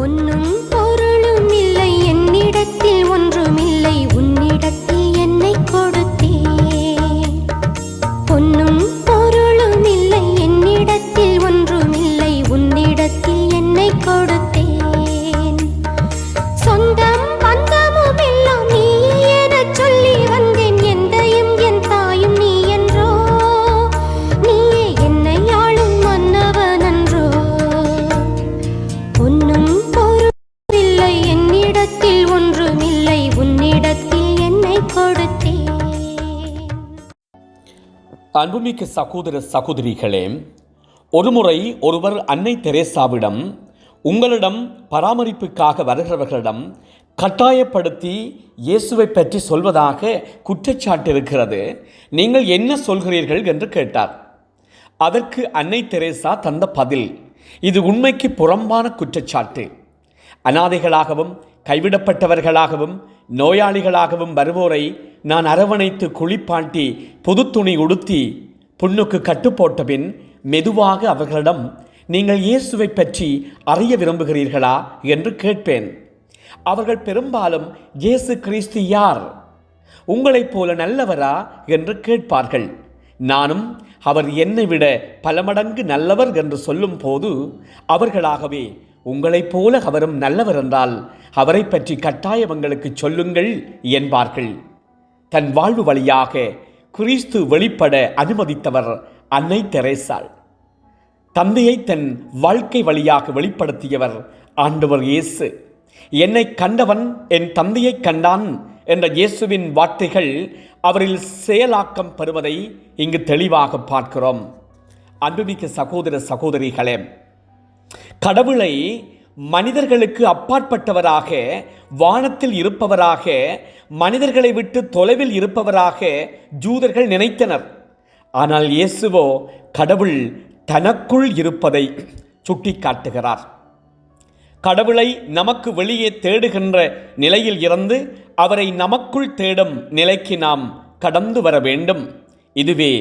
பொன்னும் பொருளும் இல்லை என்னிடத்தில் ஒன்றுமில்லை உன்னிடத்தில் என்னை கொடுத்தே பொன்னும் பொருளும் இல்லை என்னிடத்தில் ஒன்றுமில்லை உன்னிடத்தில் என்னை கொடு அன்புமிக்க சகோதர சகோதரிகளே ஒருமுறை ஒருவர் அன்னை தெரேசாவிடம் உங்களிடம் பராமரிப்புக்காக வருகிறவர்களிடம் கட்டாயப்படுத்தி இயேசுவை பற்றி சொல்வதாக குற்றச்சாட்டு இருக்கிறது நீங்கள் என்ன சொல்கிறீர்கள்? என்று கேட்டார். அதற்கு அன்னை தெரேசா தந்த பதில் இது உண்மைக்கு புறம்பான குற்றச்சாட்டு. அனாதைகளாகவும் கைவிடப்பட்டவர்களாகவும் நோயாளிகளாகவும் வருவோரை நான் அரவணைத்து குளிப்பாட்டி புது துணி உடுத்தி புண்ணுக்கு கட்டுப்போட்ட பின் மெதுவாக அவர்களிடம் நீங்கள் இயேசுவை பற்றி அறிய விரும்புகிறீர்களா? என்று கேட்பேன். அவர்கள் பெரும்பாலும் இயேசு கிறிஸ்து யார்? உங்களைப் போல நல்லவரா? என்று கேட்பார்கள். நானும் அவர் என்னை விட பல மடங்கு நல்லவர் என்று சொல்லும் போது அவர்களாகவே உங்களைப் போல அவரும் நல்லவர் என்றால் அவரை பற்றி கட்டாயம் எங்களுக்கு சொல்லுங்கள் என்பார்கள். தன் வாழ்வு வழியாக கிறிஸ்து வெளிப்பட அனுமதித்தவர் அன்னை தெரேசாள். தந்தையை தன் வாழ்க்கை வழியாக வெளிப்படுத்தியவர் ஆண்டவர் இயேசு. என்னை கண்டவன் என் தந்தையை கண்டான் என்ற இயேசுவின் வார்த்தைகள் அவரில் செயலாக்கம் பெறுவதை இங்கு தெளிவாக பார்க்கிறோம். அன்புமிக்க சகோதர சகோதரிகளே கடவுளை மனிதர்களுக்கு அப்பாற்பட்டவராக வானத்தில் இருப்பவராக மனிதர்களை விட்டு தொலைவில் இருப்பவராக ஜூதர்கள் நினைத்தனர். ஆனால் இயேசுவோ கடவுள் தனக்குள் இருப்பதை சுட்டிக்காட்டுகிறார். கடவுளை நமக்கு வெளியே தேடுகின்ற நிலையில் இருந்து அவரை நமக்குள் தேடும் நிலைக்கு நாம் கடந்து வர வேண்டும். இதுவே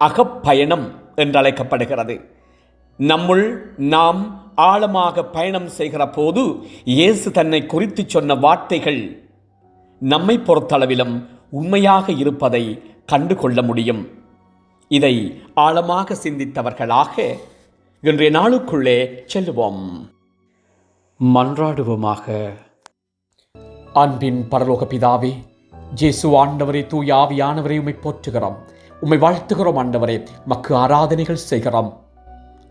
அகப்பயணம் என்றழைக்கப்படுகிறது. நம்முள் நாம் ஆழமாக பயணம் செய்கிற போது இயேசு தன்னை குறித்து சொன்ன வார்த்தைகள் நம்மை பொறுத்தளவிலும் உண்மையாக இருப்பதை கண்டு கொள்ள முடியும். இதை ஆழமாக சிந்தித்தவர்களாக இன்றைய நாளுக்குள்ளே செல்லுவோம். மன்றாடுவோமாக. அன்பின் பரலோக பிதாவே ஜேசு ஆண்டவரை தூய ஆவியானவரை போற்றுகிறோம். உம்மை வாழ்த்துகிறோம் ஆண்டவரே. மக்கு ஆராதனைகள் செய்கிறோம்.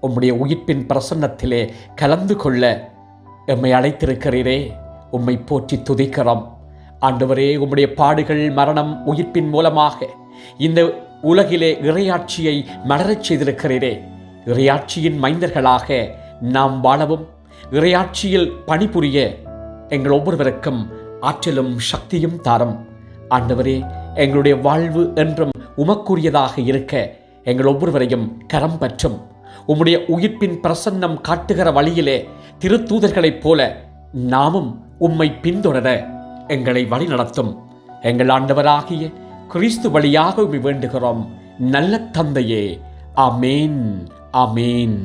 உம்முடைய உயிர்ப்பின் பிரசன்னத்திலே கலந்து கொள்ள எம்மை அழைத்திருக்கிறீரே. உம்மை போற்றி துதிக்கிறோம். ஆண்டவரே உம்முடைய பாடுகள் மரணம் உயிர்ப்பின் மூலமாக இந்த உலகிலே இறையாட்சியை மலரச் செய்திருக்கிறீரே. இறையாட்சியின் மைந்தர்களாக நாம் வாழவும் இறையாட்சியில் பணிபுரிய எங்கள் ஒவ்வொருவருக்கும் ஆற்றலும் சக்தியும் தாரும். ஆண்டவரே எங்களுடைய வாழ்வு என்றும் உமக்குரியதாக இருக்க எங்கள் ஒவ்வொருவரையும் கரம் பற்றும். உம்முடைய உயிர்ப்பின் பிரசன்னம் காட்டுகிற வழியிலே திருத்தூதர்களைப் போல நாமும் உம்மை பின்தொடர எங்களை வழிநடத்தும். எங்கள் ஆண்டவராகிய கிறிஸ்து வழியாக உம்மை வேண்டுகிறோம். நல்ல தந்தையே. அமேன் அமேன்